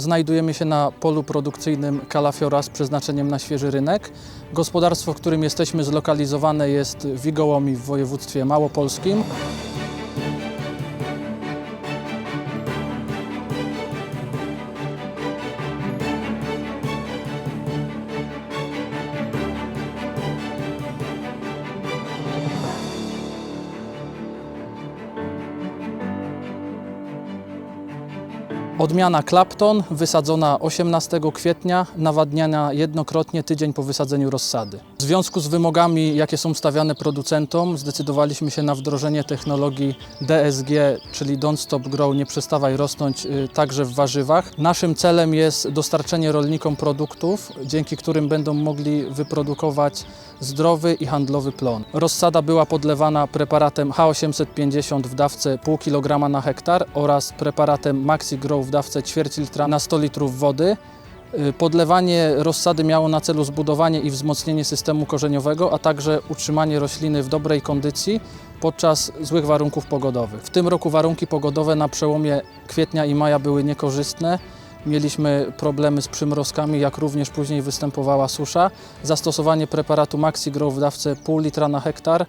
znajdujemy się na polu produkcyjnym kalafiora z przeznaczeniem na świeży rynek. Gospodarstwo, w którym jesteśmy zlokalizowane jest w Wigołomi w województwie małopolskim. Odmiana Clapton, wysadzona 18 kwietnia, nawadniana jednokrotnie tydzień po wysadzeniu rozsady. W związku z wymogami, jakie są stawiane producentom, zdecydowaliśmy się na wdrożenie technologii DSG, czyli Don't Stop Grow, nie przestawaj rosnąć, y, także w warzywach. Naszym celem jest dostarczenie rolnikom produktów, dzięki którym będą mogli wyprodukować zdrowy i handlowy plon. Rozsada była podlewana preparatem H850 w dawce pół kilograma na hektar oraz preparatem Maxi Grow w dawce ćwierć litra na 100 litrów wody. Y, Podlewanie rozsady miało na celu zbudowanie i wzmocnienie systemu korzeniowego, a także utrzymanie rośliny w dobrej kondycji podczas złych warunków pogodowych. W tym roku warunki pogodowe na przełomie kwietnia i maja były niekorzystne. Mieliśmy problemy z przymrozkami, jak również później występowała susza. Zastosowanie preparatu MaxiGrow w dawce pół litra na hektar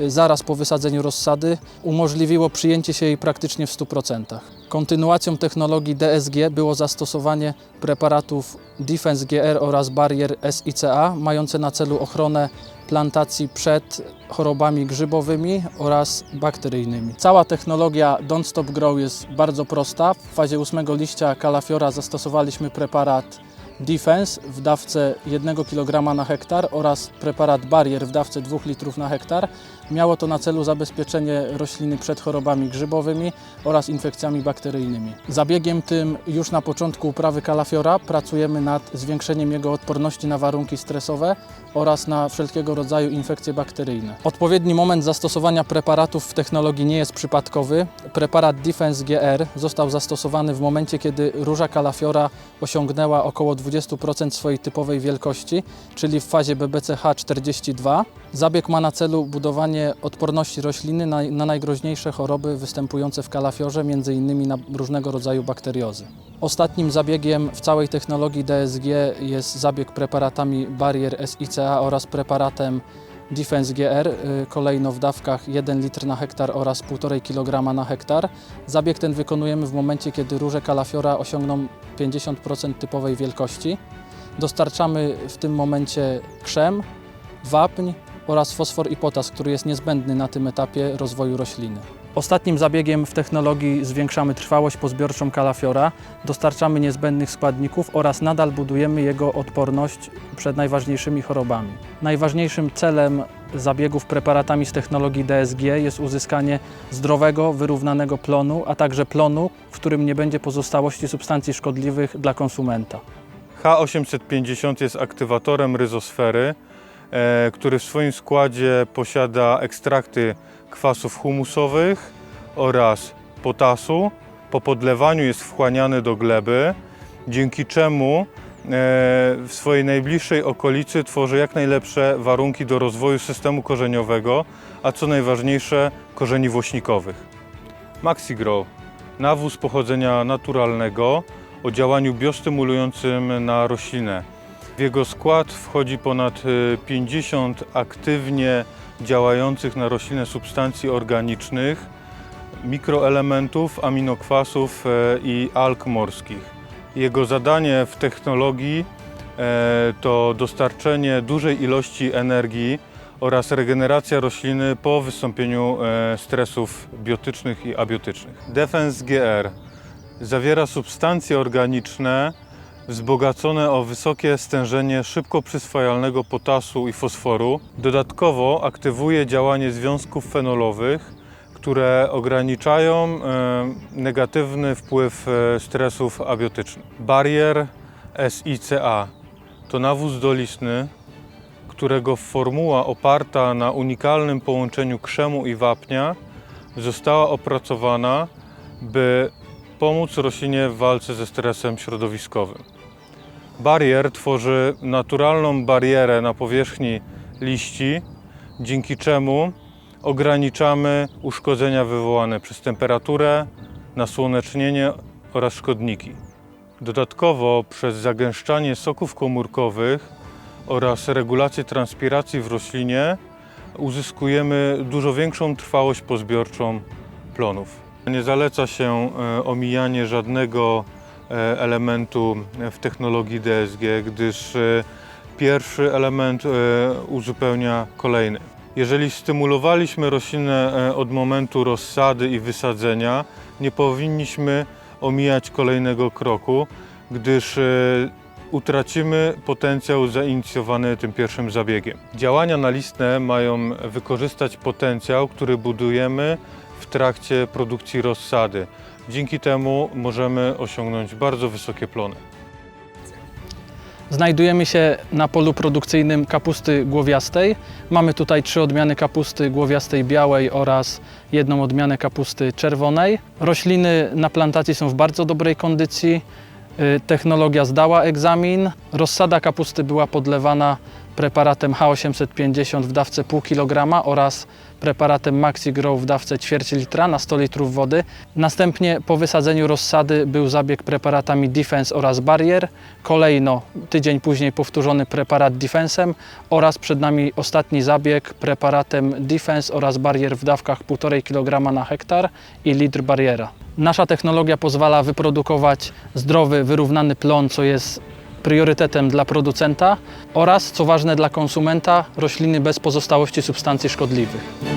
y, zaraz po wysadzeniu rozsady umożliwiło przyjęcie się jej praktycznie w 100%. Kontynuacją technologii DSG było zastosowanie preparatów Defense GR oraz barier SICA, mające na celu ochronę plantacji przed chorobami grzybowymi oraz bakteryjnymi. Cała technologia Don't Stop Grow jest bardzo prosta. W fazie ósmego liścia kalafiora zastosowaliśmy preparat Defense w dawce 1 kg na hektar oraz preparat Barrier w dawce 2 litrów na hektar. Miało to na celu zabezpieczenie rośliny przed chorobami grzybowymi oraz infekcjami bakteryjnymi. Zabiegiem tym już na początku uprawy kalafiora pracujemy nad zwiększeniem jego odporności na warunki stresowe oraz na wszelkiego rodzaju infekcje bakteryjne. Odpowiedni moment zastosowania preparatów w technologii nie jest przypadkowy. Preparat Defense GR został zastosowany w momencie, kiedy róża kalafiora osiągnęła około 20% swojej typowej wielkości, czyli w fazie BBCH42. Zabieg ma na celu budowanie odporności rośliny na, na najgroźniejsze choroby występujące w kalafiorze, m.in. na różnego rodzaju bakteriozy. Ostatnim zabiegiem w całej technologii DSG jest zabieg preparatami Barrier SICA oraz preparatem Defense GR, y, kolejno w dawkach 1 litr na hektar oraz 1,5 kg na hektar. Zabieg ten wykonujemy w momencie, kiedy róże kalafiora osiągną 50% typowej wielkości. Dostarczamy w tym momencie krzem, wapń oraz fosfor i potas, który jest niezbędny na tym etapie rozwoju rośliny. Ostatnim zabiegiem w technologii zwiększamy trwałość pozbiorczą kalafiora, dostarczamy niezbędnych składników oraz nadal budujemy jego odporność przed najważniejszymi chorobami. Najważniejszym celem zabiegów preparatami z technologii DSG jest uzyskanie zdrowego, wyrównanego plonu, a także plonu, w którym nie będzie pozostałości substancji szkodliwych dla konsumenta. H850 jest aktywatorem ryzosfery, który w swoim składzie posiada ekstrakty kwasów humusowych oraz potasu. Po podlewaniu jest wchłaniany do gleby, dzięki czemu e, w swojej najbliższej okolicy tworzy jak najlepsze warunki do rozwoju systemu korzeniowego, a co najważniejsze korzeni włośnikowych. MaxiGrow, nawóz pochodzenia naturalnego o działaniu biostymulującym na roślinę. W jego skład wchodzi ponad y, 50 aktywnie działających na roślinę substancji organicznych, mikroelementów, aminokwasów e, i alg morskich. Jego zadanie w technologii e, to dostarczenie dużej ilości energii oraz regeneracja rośliny po wystąpieniu e, stresów biotycznych i abiotycznych. Defense GR zawiera substancje organiczne wzbogacone o wysokie stężenie szybko przyswajalnego potasu i fosforu. Dodatkowo aktywuje działanie związków fenolowych, które ograniczają e, negatywny wpływ e, stresów abiotycznych. Barier SICA to nawóz dolistny, którego formuła oparta na unikalnym połączeniu krzemu i wapnia została opracowana, by pomóc roślinie w walce ze stresem środowiskowym. Barier tworzy naturalną barierę na powierzchni liści, dzięki czemu ograniczamy uszkodzenia wywołane przez temperaturę, nasłonecznienie oraz szkodniki. Dodatkowo przez zagęszczanie soków komórkowych oraz regulację transpiracji w roślinie uzyskujemy dużo większą trwałość pozbiorczą plonów. Nie zaleca się e, omijanie żadnego elementu w technologii DSG, gdyż e, pierwszy element e, uzupełnia kolejny. Jeżeli stymulowaliśmy roślinę e, od momentu rozsady i wysadzenia, nie powinniśmy omijać kolejnego kroku, gdyż e, utracimy potencjał zainicjowany tym pierwszym zabiegiem. Działania nalistne mają wykorzystać potencjał, który budujemy w trakcie produkcji rozsady. Dzięki temu możemy osiągnąć bardzo wysokie plony. Znajdujemy się na polu produkcyjnym kapusty głowiastej. Mamy tutaj trzy odmiany kapusty głowiastej białej oraz jedną odmianę kapusty czerwonej. Rośliny na plantacji są w bardzo dobrej kondycji. Y, Technologia zdała egzamin. Rozsada kapusty była podlewana preparatem H850 w dawce pół kilograma oraz preparatem MaxiGrow w dawce ćwierć litra na 100 litrów wody. Następnie po wysadzeniu rozsady był zabieg preparatami Defense oraz Barrier. Kolejno tydzień później powtórzony preparat Defensem oraz przed nami ostatni zabieg preparatem Defense oraz Barrier w dawkach 1,5 kg na hektar i litr bariera. Nasza technologia pozwala wyprodukować zdrowy, wyrównany plon, co jest priorytetem dla producenta oraz, co ważne dla konsumenta, rośliny bez pozostałości substancji szkodliwych.